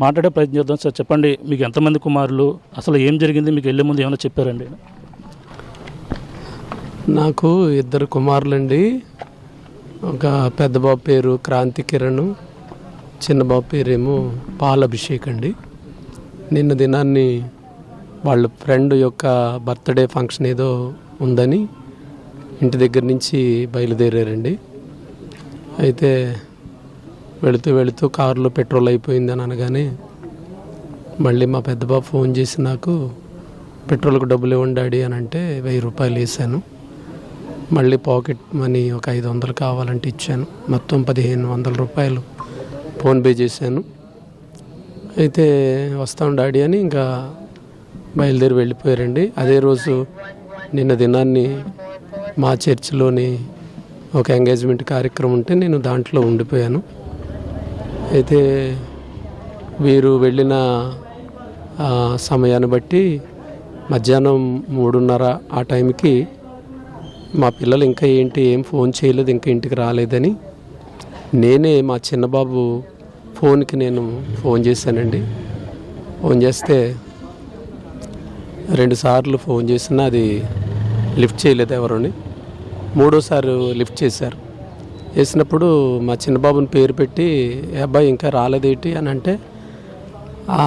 మాట్లాడే ప్రయత్నం చేద్దాం సార్. చెప్పండి మీకు ఎంతమంది కుమారులు? అసలు ఏం జరిగింది? మీకు వెళ్ళే ముందు ఏమైనా చెప్పారండి? నాకు ఇద్దరు కుమారులండి. ఒక పెద్ద బాబు పేరు క్రాంతి కిరణ్ చిన్న బాబు పేరేమో పాల అభిషేక్ అండి నిన్న దినాన్ని వాళ్ళ ఫ్రెండ్ యొక్క బర్త్డే ఫంక్షన్ ఏదో ఉందని ఇంటి దగ్గర నుంచి బయలుదేరారండి. అయితే వెళుతూ వెళుతూ కారులో పెట్రోల్ అయిపోయిందని అనగానే మళ్ళీ మా పెద్ద బాబు ఫోన్ చేసి నాకు పెట్రోల్కి డబ్బులు ఇవ్వండి డాడీ అని అంటే వెయ్యి రూపాయలు వేసాను మళ్ళీ పాకెట్ మనీ ఒక ఐదు వందలు కావాలంటే ఇచ్చాను. మొత్తం పదిహేను వందల రూపాయలు ఫోన్పే చేశాను. అయితే వస్తాం డాడీ అని ఇంకా బయలుదేరి వెళ్ళిపోయారండి. అదే రోజు నిన్న దినాన్ని మా చర్చిలోని ఒక ఎంగేజ్మెంట్ కార్యక్రమం ఉంటే నేను దాంట్లో ఉండిపోయాను. అయితే వీరు వెళ్ళిన సమయాన్ని బట్టి మధ్యాహ్నం మూడున్నర ఆ టైంకి మా పిల్లలు ఇంకా ఏంటి ఏం ఫోన్ చేయలేదు ఇంకా ఇంటికి రాలేదని నేనే మా చిన్నబాబు ఫోన్కి నేను ఫోన్ చేశానండి. ఫోన్ చేస్తే రెండుసార్లు ఫోన్ చేసినా అది లిఫ్ట్ చేయలేదు ఎవరని. మూడోసారి లిఫ్ట్ చేశారు. వేసినప్పుడు మా చిన్నబాబుని పేరు పెట్టి అబ్బాయి ఇంకా రాలేదేటి? అని అంటే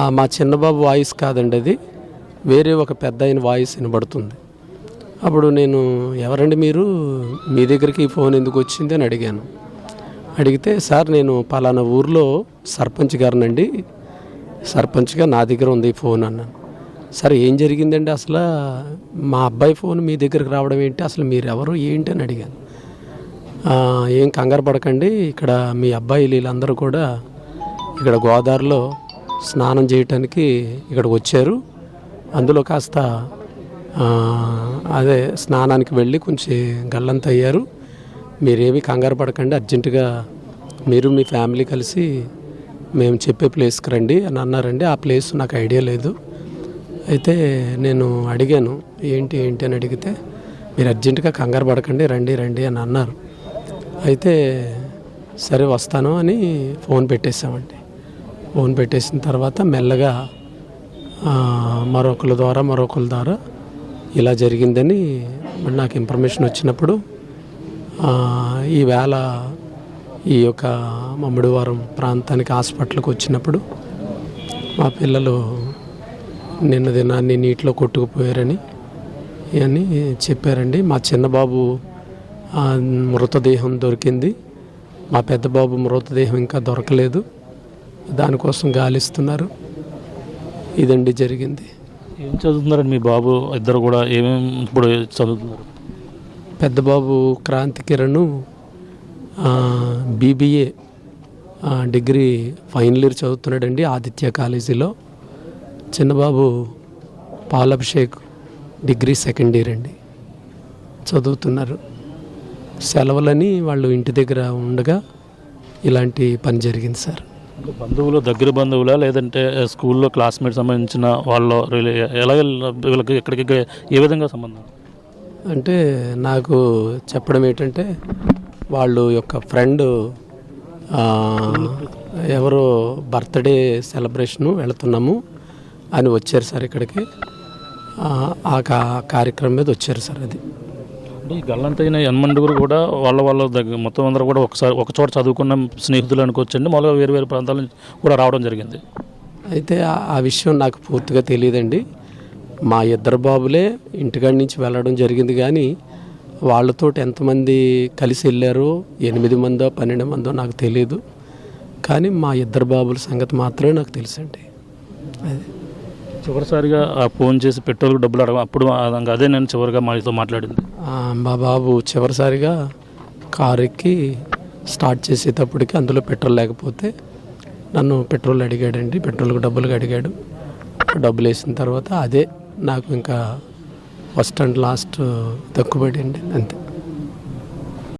మా చిన్నబాబు వాయిస్ కాదండి అది. వేరే ఒక పెద్ద ఆయన వాయిస్ వినబడుతుంది. అప్పుడు నేను ఎవరండి మీరు? మీ దగ్గరికి ఈ ఫోన్ ఎందుకు వచ్చింది? అని అడిగాను. అడిగితే సార్ నేను పలానా ఊర్లో సర్పంచ్ గారినండి. సర్పంచ్గా నా దగ్గర ఉంది ఈ ఫోన్ అన్నాను. సార్ ఏం జరిగిందండి అసలు? మా అబ్బాయి ఫోన్ మీ దగ్గరికి రావడం ఏంటి? అసలు మీరు ఎవరు ఏంటి? అని అడిగాను. ఏం కంగారు పడకండి. ఇక్కడ మీ అబ్బాయి వీళ్ళందరూ కూడా ఇక్కడ గోదావరిలో స్నానం చేయటానికి ఇక్కడికి వచ్చారు. అందులో కాస్త అదే స్నానానికి వెళ్ళి కొంచెం గల్లంత అయ్యారు. మీరేమి కంగారు పడకండి. అర్జెంటుగా మీరు మీ ఫ్యామిలీ కలిసి మేము చెప్పే ప్లేస్కి రండి అని అన్నారండి. ఆ ప్లేస్ నాకు ఐడియా లేదు. అయితే నేను అడిగాను ఏంటి ఏంటి? అని అడిగితే మీరు అర్జెంటుగా కంగారు పడకండి రండి రండి అని అన్నారు. అయితే సరే వస్తాను అని ఫోన్ పెట్టేశామండి. ఫోన్ పెట్టేసిన తర్వాత మెల్లగా మరొకరి ద్వారా మరొకరి ద్వారా ఇలా జరిగిందని నాకు ఇన్ఫర్మేషన్ వచ్చినప్పుడు ఈవేళ ఈ యొక్క మమ్మడివారం ప్రాంతానికి హాస్పిటల్కి వచ్చినప్పుడు మా పిల్లలు నిన్న దినాన్ని నీటిలో కొట్టుకుపోయారని అని చెప్పారండి. మా చిన్నబాబు మృతదేహం దొరికింది. మా పెద్ద బాబు మృతదేహం ఇంకా దొరకలేదు. దానికోసం గాలిస్తున్నారు. ఇదండి జరిగింది. ఏం చదువుతున్నారండి మీ బాబు? ఇద్దరు కూడా ఏమేమి ఇప్పుడు చదువుతున్నారు? పెద్ద బాబు Kranti Kiran BBA degree final year చదువుతున్నాడండి Aditya కాలేజీలో. చిన్నబాబు పాలభిషేక్ డిగ్రీ సెకండ్ ఇయర్ అండి. చదువుతున్నారు. సెలవులని వాళ్ళు ఇంటి దగ్గర ఉండగా ఇలాంటి పని జరిగింది సార్. బంధువులు దగ్గర బంధువులా లేదంటే స్కూల్లో క్లాస్మేట్ సంబంధించిన వాళ్ళు ఎలా వీళ్ళకి ఎక్కడికి ఏ విధంగా సంబంధం? అంటే నాకు చెప్పడం ఏంటంటే వాళ్ళు యొక్క ఫ్రెండ్ ఎవరో బర్త్డే సెలబ్రేషను వెళుతున్నాము అని వచ్చారు సార్ ఇక్కడికి. ఆ, కార్యక్రమం మీద వచ్చారు సార్ అది. ఈ గల్లంతైన ఎన్మండుగురు కూడా వాళ్ళ వాళ్ళ దగ్గర మొత్తం అందరూ కూడా ఒకసారి ఒక చోట చదువుకున్న స్నేహితులు అనుకోవచ్చండి. మామూలుగా వేరు వేరు ప్రాంతాల నుంచి కూడా రావడం జరిగింది. అయితే ఆ- విషయం నాకు పూర్తిగా తెలియదండి. మా ఇద్దరు బాబులే ఇంటికాడి నుంచి వెళ్ళడం జరిగింది కానీ వాళ్ళతోటి ఎంతమంది కలిసి వెళ్ళారో ఎనిమిది మందో పన్నెండు మందో నాకు తెలియదు కానీ మా ఇద్దరు బాబుల సంగతి మాత్రమే నాకు తెలుసండి. అది. చివరిసారిగా ఆ ఫోన్ చేసి పెట్రోల్ డబ్బులు అడగ అప్పుడు అదే నేను చివరిగా మాతో మాట్లాడింది. మా బాబు చివరిసారిగా కారు ఎక్కి స్టార్ట్ చేసేటప్పటికి అందులో పెట్రోల్ లేకపోతే నన్ను పెట్రోల్ అడిగాడండి పెట్రోల్కి డబ్బులు అడిగాడు. డబ్బులు వేసిన తర్వాత అదే నాకు ఇంకా ఫస్ట్ అండ్ లాస్ట్ తక్కువబడింది అంతే.